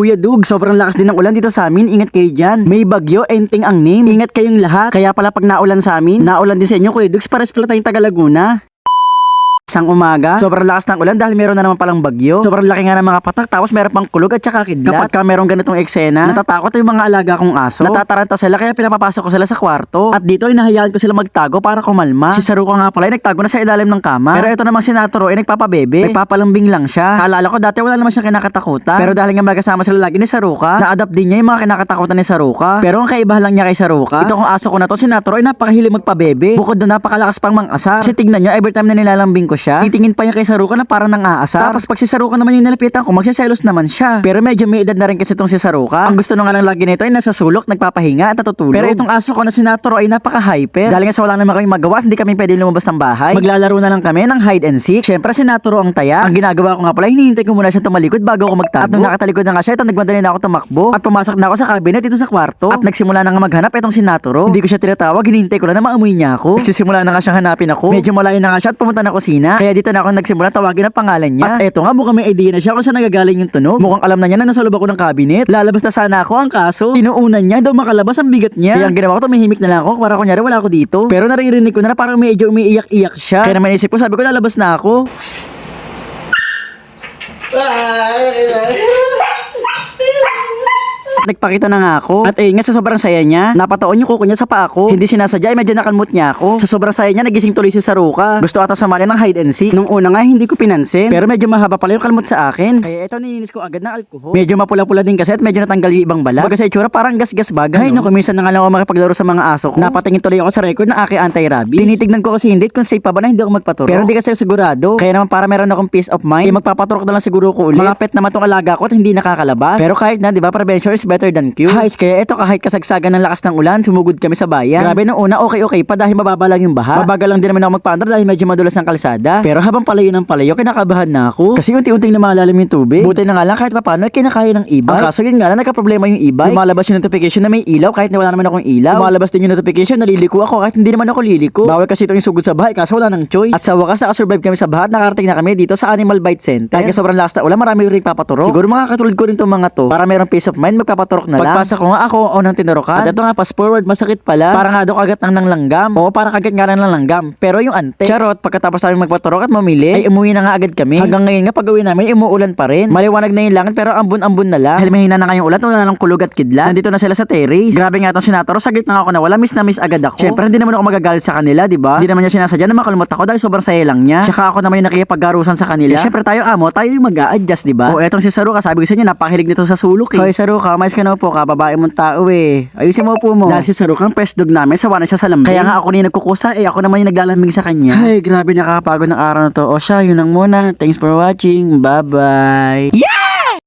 Kuya Dug, sobrang lakas din ng ulan dito sa amin. Ingat kayo dyan. May bagyo, enting ang name. Ingat kayong lahat. Kaya pala pag naulan sa amin, naulan din sa inyo Kuya Dugs, pares pala tayong taga Laguna. Isang umaga, sobrang lakas ng ulan dahil meron na naman palang bagyo. Sobrang laki nga ng mga patak tapos meron pang kulog at saka kidlat. Kapag ka merong ganitong eksena, natatakot yung mga alaga kong aso. Natataranta sila kaya pinapapasok ko sila sa kwarto. At dito inahayaan ko sila magtago para kumalma. Si Saruko nga pala ay nagtago na sa ilalim ng kama. Pero ito namang si Natoro ay nagpapabebe. Nagpapalambing lang siya. Kaalala ko dati wala naman siyang kinakatakutan. Pero dahil nga magkasama sila lagi ni Saruka, na-adapt din niya yung mga kinakatakutan ni Saruka. Pero ang kaibahan lang niya kay Saruka, ito kong aso ko na to, si Natoro ay napakahilig magpabebe. Bukod doon napakalakas pang mang-asar. Kasi tignan niyo, every time na nilalambing ko siya, titingin pa niya kay Saruka na parang nang aasar. Tapos pag si Saruka naman yung nilapitan ko, magsiselos naman siya. Pero medyo may edad na rin kasi itong si Saruka. Ang gusto nung nga lang lagi nito ay nasa sulok, nagpapahinga at natutulog. Pero itong aso ko na si ay napaka-hyper. Dahil nga sa wala naman kami magawa, hindi kami pwede lumabas ng bahay. Maglalaro na lang kami ng hide and seek. Siyempre si ang taya. Ang ginagawa ko nga pala, hinihintay ko muna siya tumalikod bago ako magtago. At nung nakatalikod na nga siya, ito nagmadali na ako tumakbo. At pumasok na ako sa cabinet dito sa kwarto. At nagsimula na nga maghanap itong si. Hindi ko siya tinatawag, hinihintay ko lang na maamoy niya ako. Nagsisimula na nga siyang hanapin ako. Medyo malayo na nga siya at pumunta na kusina. Kaya dito na ako nagsimula tawagin ang pangalan niya. At eto nga, mukhang may idea na siya kung saan nagagaling yung tunog. Mukhang alam na niya na nasa loob ako ng cabinet. Lalabas na sana ako ang kaso. Tinuunan niya daw makalabas ang bigat niya. Kaya ang ginawa ko, tumihimik na lang ako para kunyari wala ako dito. Pero naririnig ko na, na parang medyo umiiyak-iyak siya. Kaya naman isip ko, sabi ko lalabas na ako. At nagpakita na nga ako. At ayun nga sa sobrang saya niya, napataon yung kuko niya sa paa ko. Hindi sinasadya, ay medyo nakalmut niya ako. Sa sobrang saya niya, nagising tuloy si Saruka. Gusto ata sumali ng hide and seek. Nung una nga, hindi ko pinansin. Pero medyo mahaba pala yung kalmut sa akin. Kaya ito, nininis ko agad na alcohol. Medyo mapula-pula din kasi at medyo natanggal yung ibang balat. Baga sa itsura, parang gas-gas baga. Ay, naku, minsan na nga lang ako makipaglaro sa mga aso ko. Napatingin tuloy ako sa record ng aking anti-rabies. Tinitignan ko kasi hindi kung safe pa ba na hindi ako magpaturo. Pero hindi kasi sigurado. Kaya naman para meron akong peace of mind, eh, magpapaturok na lang siguro ko ulit. Mga pet naman tong alaga ko at hindi nakakalabas. Pero kahit na, di ba, prevention is better than cure. Guys, kaya ito kahit kasagsagan ng lakas ng ulan, sumugod kami sa bayan. Grabe nung una, okay-okay pa dahil mababa lang yung baha. Mabagal lang din naman ako magpaandar dahil medyo madulas ang kalsada. Pero habang palayo ng palayo, kinakabahan na ako. Kasi unti-unting namalalim yung tubig. Buti na nga lang kahit paano, ay kinakaya ng e-bike. Ang kaso yun nga lang, nagka-problema yung e-bike. Lumalabas yung notification na may ilaw kahit na wala naman akong ilaw. Lumalabas din yung notification, naliliko ako kahit hindi naman ako liliko. Bawal kasi itong sugod sa bahay kaso wala nang choice. At sa wakas, nakasurvive kami sa baha at nakarating na kami dito sa Animal Bite Center. Dahil sobrang lakas na ulan, marami rin papaturok. Siguro mga katulad ko rin tong mga to. Para merong peace of mind, magpapaturok na lang. Pagpasa ko nga ako, o nang tinurokan. At ito nga, fast forward, masakit pala. Parang nga daw kagat ng langgam. Oo, parang kagat nga lang ng langgam. Pero yung ante. Charot, pagkatapos namin magpaturok at mamili, ay umuwi na nga agad kami. Hanggang ngayon nga, pag uwi namin, umuulan pa rin. Maliwanag na yung langit, pero ambon-ambon na lang. Dahil mahina na nga yung ulan, wala na lang kulog at kidlat. Nandito na sila sa terrace. Grabe nga itong senatoro, saglit na ako na wala, miss na miss agad ako. Siyempre, hindi naman ako magagalit sa kanila, di ba? Hindi naman niya sinasadya na makalumot ako dahil sobrang saya lang niya. Tsaka ako naman yung nakikipaggarusan sa kanila. Eh, Siyempre tayo amo, tayo yung mag-a-adjust, di ba? O etong si Saruka, sabi ko sa inyo, napakilig nito sa sulok eh. Hoy Saruka, mais ka na po ka, babae mong tao eh. Ayusin mo po mo. Dahil si Saruka ang first dog namin, sawa na siya sa lambing. Kaya nga ako ni nagkukusa, eh ako naman yung naglalambing sa kanya. Ay, grabe nakakapagod ng araw na to. O siya, yun lang muna. Thanks for watching. Bye-bye. Yeah!